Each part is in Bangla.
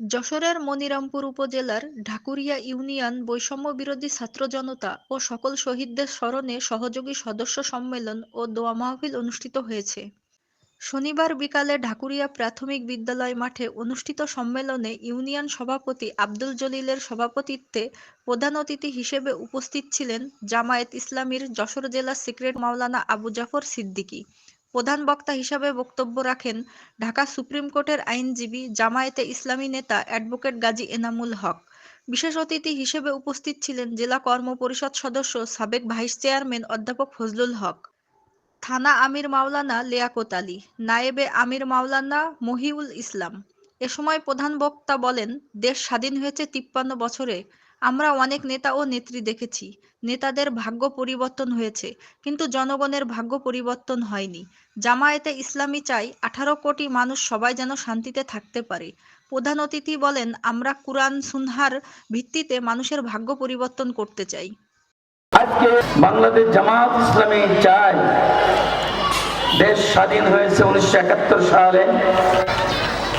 যশোরের মনিরামপুর উপজেলার ঢাকুরিয়া ইউনিয়ন বৈষম্য বিরোধী ছাত্র জনতা ও সকল শহীদদের স্মরণে সহযোগী সদস্য সম্মেলন ও দোয়া মাহফিল অনুষ্ঠিত হয়েছে। শনিবার বিকালে ঢাকুরিয়া প্রাথমিক বিদ্যালয় মাঠে অনুষ্ঠিত সম্মেলনে ইউনিয়ন সভাপতি আব্দুল জলিলের সভাপতিত্বে প্রধান অতিথি হিসেবে উপস্থিত ছিলেন জামায়াত ইসলামীর যশোর জেলা সিক্রেট মাওলানা আবু জাফর সিদ্দিকী। প্রধান বক্তা হিসাবে বক্তব্য রাখেন ঢাকা সুপ্রিম কোর্টের আইনজীবী জামায়াতে ইসলামী নেতা অ্যাডভোকেট গাজী এনামুল হক। বিশেষ অতিথি হিসেবে উপস্থিত ছিলেন জেলা কর্ম পরিষদ সদস্য সাবেক ভাইস চেয়ারম্যান অধ্যাপক ফজলুল হক। থানা আমির মাওলানা লিয়াকত আলী, নায়েবে আমির মাওলানা মহিউল ইসলাম। এ সময় প্রধান বক্তা বলেন, দেশ স্বাধীন হয়েছে তিপ্পান্ন বছরে। আমরা অনেক নেতা ও নেত্রী দেখেছি। নেতাদের ভাগ্য পরিবর্তন হয়েছে, কিন্তু জনগণের ভাগ্য পরিবর্তন হয়নি। জামায়াতে ইসলামী চাই আঠারো কোটি মানুষ সবাই যেন শান্তিতে থাকতে পারে। প্রধান অতিথি বলেন, আমরা কুরআন সুনহার ভিত্তিতে মানুষের ভাগ্য পরিবর্তন করতে চাই। আজকে বাংলাদেশ জামাত ইসলামী চায় দেশ স্বাধীন হয়েছে উনিশশো একাত্তর সালে।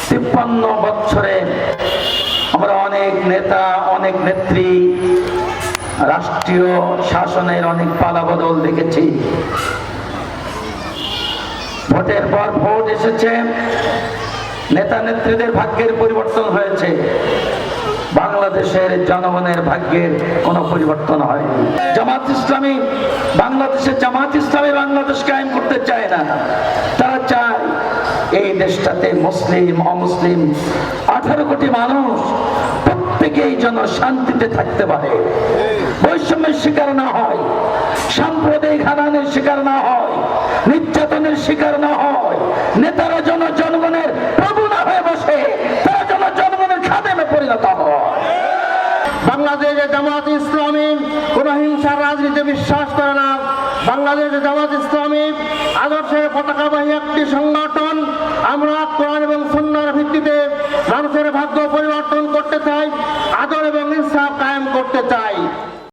তিপ্পান্ন বছরে আমরা অনেক নেতা, অনেক নেত্রী, রাষ্ট্রীয় শাসনের অনেক পালাবদল দেখেছি। ভোটের পর ভোট এসেছে, নেতা নেত্রীদের ভাগ্যের পরিবর্তন হয়েছে। বাংলাদেশের জনগণের ভাগ্যের কোনো পরিবর্তন হয়নি। জামাত ইসলামী বাংলাদেশের জামাত ইসলামী বাংলাদেশ কায়েম করতে চায় না। এই দেশটাতে মুসলিম, অমুসলিম, আঠারো কোটি মানুষ প্রত্যেকেই যেন শান্তিতে থাকতে পারে। বৈষম্যের শিকার না হয়, সাম্প্রদায়িক হানানের শিকার না হয়, নির্যাতনের শিকার না হয়, নেতারা যেন জনগণের প্রভু না হয়ে বসে, তারা যেন জনগণের খাদেমে পরিণত হয়। বাংলাদেশে জামাত ইসলামী কোন হিংসার রাজনীতি বিশ্বাস করে না। বাংলাদেশে জামাত ইসলামী আদর্শের পতাকাবাহী একটি সংগঠন আমরা কোরআন এবং সন্ন্যার ভিত্তিতে মানুষের ভাগ্য পরিবর্তন করতে চাই, আদর এবং ইনসাফ কায়েম করতে চাই।